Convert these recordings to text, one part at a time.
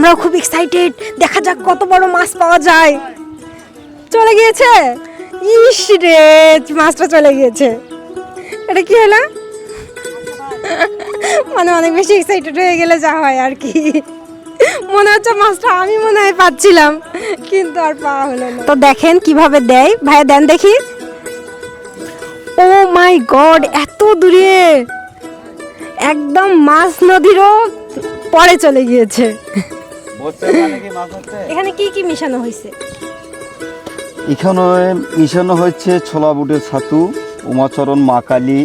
আমরাও খুব এক্সাইটেড দেখা যাক কত বড় মাছ পাওয়া যায়। চলে গিয়েছে? ইস রে, মাছটা চলে গিয়েছে। এটা কি হলো? মানে অনেক বেশি এক্সাইটেড হয়ে গেলে যা হয় আর কি। মনে হচ্ছে মাছটা আমি মনে হয় পাচ্ছিলাম, কিন্তু আর পাওয়া হলো না। তো দেখেন কীভাবে দেয়। ভাইয়া, দেন দেখি। ও মাই গড, এত দূরে। একদম মাছ নদীরও পরে চলে গিয়েছে। এখানে কি কি মিশানো হয়েছে? এখানে মিশানো হচ্ছে ছোলা বুটের ছাতু উমাচরণ মাকালি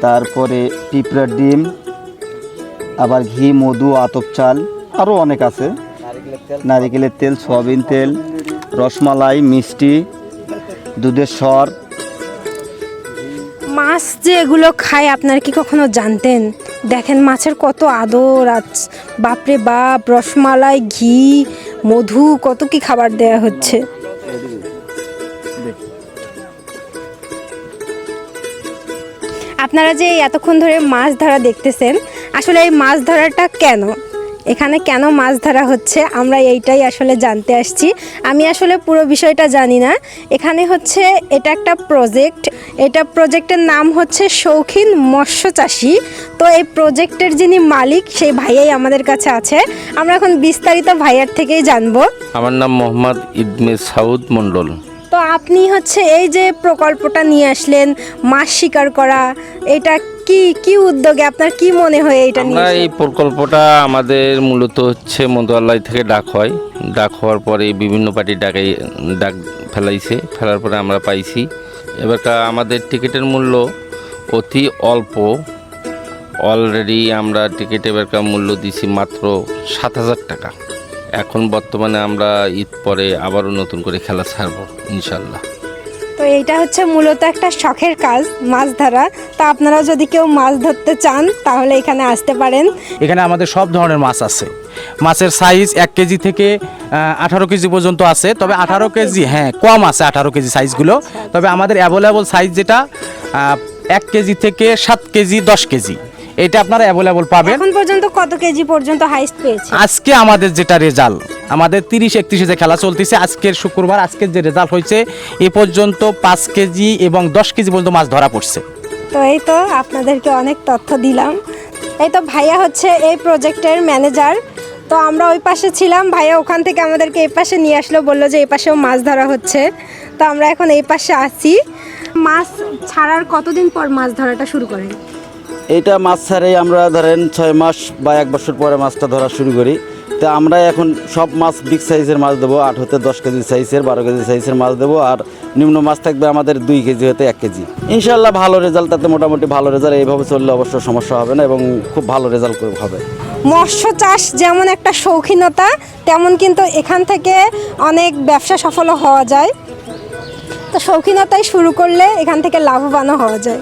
তারপরে পিঁপড়ার ডিম আবার ঘি মধু আতপ চাল আরও অনেক আছে। নারিকেলের তেল সয়াবিন তেল রসমালাই মিষ্টি দুধের স্বর মাছ যে এগুলো খায়, আপনার কি কখনো জানতেন? দেখেন মাছের কত আদর, আজ বাপরে বাপ, রসমালাই, ঘি, মধু, কত কি খাবার দেয়া হচ্ছে। আপনারা যে এতক্ষণ ধরে মাছ ধরা দেখতেছেন, আসলে এই মাছ ধরাটা কেন? এখানে কেন মাছ ধরা হচ্ছে? আমরা এইটাই আসলে জানতে আসছি। আমি আসলে পুরো বিষয়টা জানি না। এখানে হচ্ছে এটা একটা প্রজেক্ট এটা প্রজেক্টের নাম হচ্ছে শৌখিন মৎস্য চাষী। তো এই প্রজেক্টের যিনি মালিক, সেই ভাইয়াই আমাদের কাছে আছে। আমরা এখন বিস্তারিত ভাইয়ার থেকেই জানব। আমার নাম মোহাম্মদ ইদমে সাউদ মণ্ডল। তো আপনি হচ্ছে এই যে প্রকল্পটা নিয়ে আসলেন মাছ শিকার করা এটা কি কি উদ্যোগে আপনার কি মনে হয় এটা নিয়ে আমরা এই প্রকল্পটা আমাদের মূলত হচ্ছে মন্ত্রণালয় থেকে ডাক হয়। ডাক হওয়ার পরে বিভিন্ন পার্টি ডাকাই ডাক ফেলাইছে ফেলার পরে আমরা পাইছি। এবারটা আমাদের টিকিটের মূল্য অতি অল্প। অলরেডি আমরা টিকিট এবারকার মূল্য দিছি মাত্র সাত হাজার টাকা। এখন বর্তমানে আমরা ঈদ পরে আবারও নতুন করে খেলা ছাড়বো ইনশাল্লাহ তো এইটা হচ্ছে মূলত একটা শখের কাজ মাছ ধরা। তা আপনারা যদি কেউ মাছ ধরতে চান তাহলে এখানে আসতে পারেন। এখানে আমাদের সব ধরনের মাছ আছে। মাছের সাইজ এক কেজি থেকে আঠারো কেজি পর্যন্ত আছে। তবে আঠারো কেজি? হ্যাঁ কম আছে আঠারো কেজি সাইজগুলো তবে আমাদের অ্যাভেলেবল সাইজ যেটা এক কেজি থেকে সাত কেজি দশ কেজি। এটা আপনারা অ্যাভেলেবল পাবেন। এখন পর্যন্ত কত কেজি পর্যন্ত হাইস্ট পেয়েছে? আজকে আমাদের যেটা রেজাল্ট আমাদের তিরিশ একত্রিশে যে খেলা চলতেছে আজকের শুক্রবার আজকের যে রেজাল্ট হয়েছে এ পর্যন্ত পাঁচ কেজি এবং দশ কেজি পর্যন্ত মাছ ধরা পড়ছে। তো এই তো আপনাদেরকে অনেক তথ্য দিলাম। এই তো ভাইয়া হচ্ছে এই প্রজেক্টের ম্যানেজার তো আমরা ওই পাশে ছিলাম ভাইয়া ওখান থেকে আমাদেরকে এই পাশে নিয়ে আসলো বলল যে এই পাশেও মাছ ধরা হচ্ছে। তো আমরা এখন এই পাশে আছি। মাছ ছাড়ার কতদিন পর মাছ ধরাটা শুরু করেন? এটা মাছ ছাড়াই আমরা ধরেন ছয় মাস বা এক বছর পরে মাছটা ধরা শুরু করি। তো আমরা এখন সব মাছ বিগ সাইজের মাছ দেবো, আট হতে দশ কেজি সাইজের বারো কেজি সাইজের মাছ দেবো আর নিম্ন মাছ থাকবে আমাদের দুই কেজি হতে এক কেজি। ইনশাল্লাহ ভালো রেজাল্ট তাতে মোটামুটি ভালো রেজাল্ট এইভাবে চললে অবশ্য সমস্যা হবে না এবং খুব ভালো রেজাল্ট হবে। মৎস্য চাষ যেমন একটা শৌখিনতা, তেমন কিন্তু এখান থেকে অনেক ব্যবসা সফল হওয়া যায়। তো শৌখিনতাই শুরু করলে এখান থেকে লাভবানও হওয়া যায়।